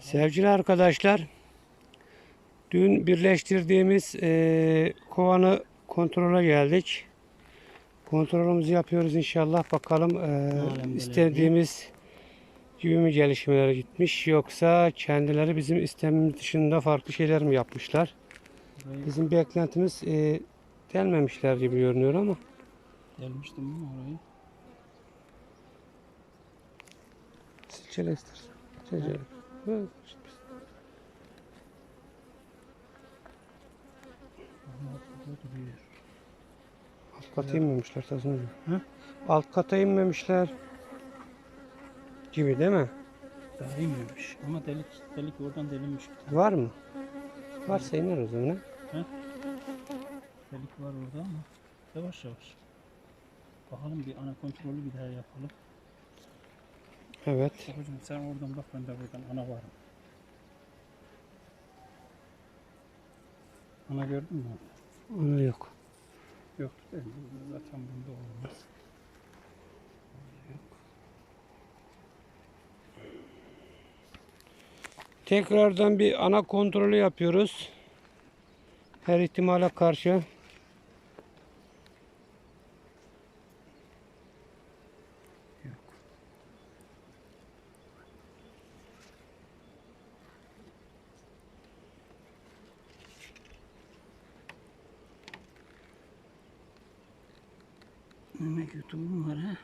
Sevgili arkadaşlar, dün birleştirdiğimiz eee, kovanı kontrole geldik. Kontrolümüzü yapıyoruz inşallah. Bakalım Alem istediğimiz gibi mi gelişmeler gitmiş yoksa kendileri bizim istemimiz dışında farklı şeyler mi yapmışlar? Bizim beklentimiz eee gelmemişler gibi görünüyor ama delmiştim mi orayı? silkele istersen. Alt kata inmemişler Tasmin Hı? Alt kata inmemişler gibi değil mi? Daha inmemiş. Ama delik delik oradan delinmiş. bir tane. Var mı? Varsa iner o zaman. Delik var orada ama yavaş yavaş. Bakalım bir ana kontrolü bir daha yapalım. Evet. Babacım sen oradan bak ben de buradan ana var mı? Ana gördün mü? Onu yok. Yoktu değil mi? Zaten bunda olmaz. Tekrardan bir ana kontrolü yapıyoruz. Her ihtimale karşı. Ne YouTube'um var ha?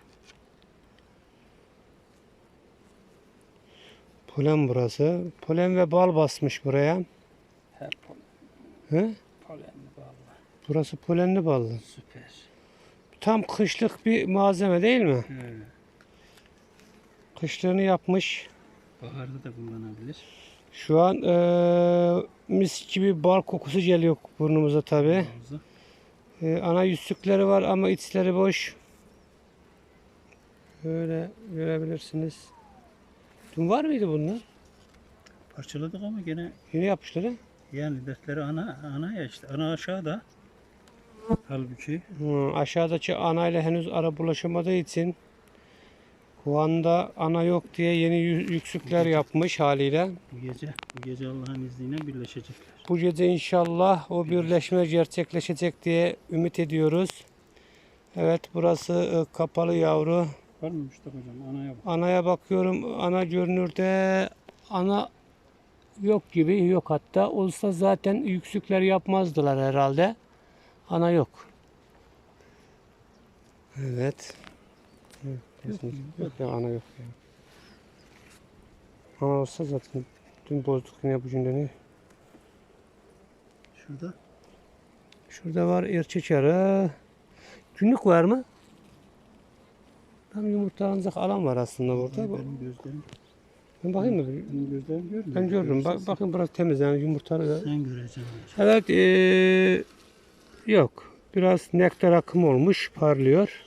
Polen burası. Polen ve bal basmış buraya. Hep polen, He? polenli valla. Burası polenli ballı. Süper. Tam kışlık bir malzeme değil mi? He. Kışlığını yapmış. Baharda da kullanabilir. Şu an eee, mis gibi bal kokusu geliyor burnumuza tabi. Havuza. Ee, ana yüzsükleri var ama içleri boş. Böyle görebilirsiniz. Dün var mıydı bunlar? Parçaladık ama gene Yeni yapmışlar ha? yani dertleri ana ana ya işte ana aşağıda. Halbuki Hı, aşağıdaki anayla henüz ara bulaşamadığı için Kuvanda ana yok diye yeni yü- yüksükler yapmış haliyle. bu gece bu gece Allah'ın izniyle birleşecekler. Bu gece inşallah o birleşme gerçekleşecek diye ümit ediyoruz. Evet burası e, kapalı yavru. Var mı Mustafa hocam? Anaya bak. Anaya bakıyorum. Ana görünürde ana yok gibi. Yok hatta. Olsa zaten yüksükler yapmazdılar herhalde. Ana yok. Evet. Kesinlikle Yok ya ana yok ya. Ana olsa zaten dün bozduk yine bu cümleni. Şurada. Şurada var erkek arı. Günlük var mı? Tam yumurtalanacak alan var aslında burada. Bu- Benim gözlerim. Ben bakayım mı? Benim gözlerim görmüyor. Ben görürüm. Bak, bakın burası temiz yani yumurtalı. Sen göreceksin. Evet eee, yok. Biraz nektar akımı olmuş. Parlıyor.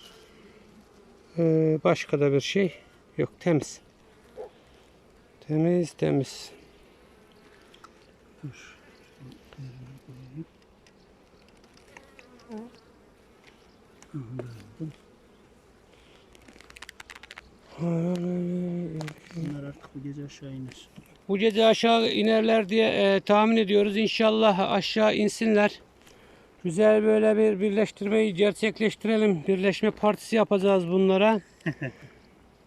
Eee, başka da bir şey yok. Temiz. Temiz temiz. Dur. Bunlar artık bu gece aşağı iner. Bu gece aşağı inerler diye eee, tahmin ediyoruz. İnşallah aşağı insinler. Güzel böyle bir birleştirmeyi gerçekleştirelim. Birleşme partisi yapacağız bunlara.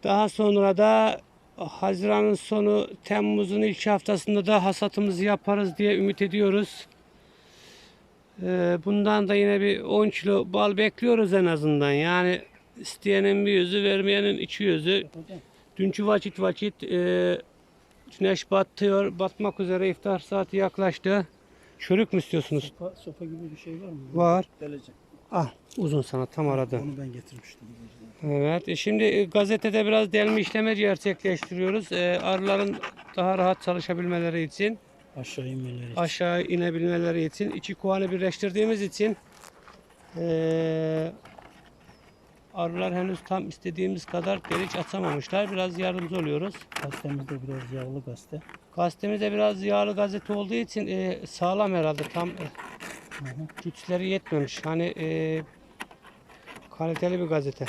Daha sonra da Haziran'ın sonu, Temmuz'un ilk haftasında da hasatımızı yaparız diye ümit ediyoruz. Eee, bundan da yine bir 10 kilo bal bekliyoruz en azından. Yani isteyenin bir yüzü, vermeyenin iki yüzü. Dünkü vakit vakit e, güneş batıyor, batmak üzere iftar saati yaklaştı. Çörük mü istiyorsunuz? sopa, sopa gibi bir şey var mı? Var. Deleceğim. Ah, uzun sana tam arada. Onu ben getirmiştim. Evet, e, şimdi e, gazetede biraz delme işlemi gerçekleştiriyoruz. E, arıların daha rahat çalışabilmeleri için, Aşağı inmeleri. aşağı inebilmeleri için, iki kovanı birleştirdiğimiz için e, arılar henüz tam istediğimiz kadar delik açamamışlar. Biraz yardımcı oluyoruz. Gazetemizde biraz yağlı gazete. Gazetemizde biraz yağlı gazete olduğu için e, sağlam herhalde tam e, güçleri yetmemiş. Hani e, kaliteli bir gazete.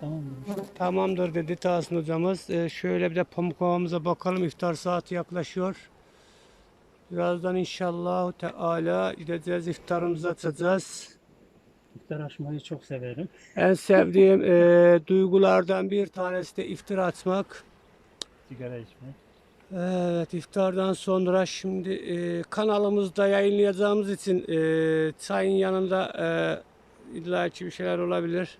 Tamamdır. Tamamdır dedi Tahsin hocamız. Ee, şöyle bir de pamuk havamıza bakalım. İftar saati yaklaşıyor. Birazdan inşallah Teala gideceğiz iftarımızı açacağız. İftar açmayı çok severim. En sevdiğim e, duygulardan bir tanesi de iftar açmak. Sigara içmek. Evet iftardan sonra şimdi e, kanalımızda yayınlayacağımız için e, çayın yanında e, illaki bir şeyler olabilir.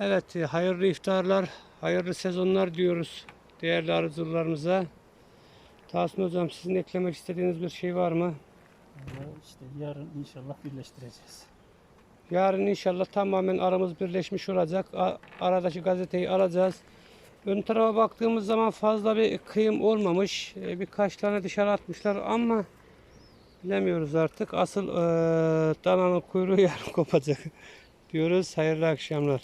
Evet e, hayırlı iftarlar, hayırlı sezonlar diyoruz değerli arıcılarımıza. Tahsin Hocam sizin eklemek istediğiniz bir şey var mı? Ama işte yarın inşallah birleştireceğiz. Yarın inşallah tamamen aramız birleşmiş olacak. Aradaki gazeteyi alacağız. Ön tarafa baktığımız zaman fazla bir kıyım olmamış. E, Birkaç tane dışarı atmışlar ama bilemiyoruz artık. Asıl e, dananın kuyruğu yarın kopacak diyoruz. Hayırlı akşamlar.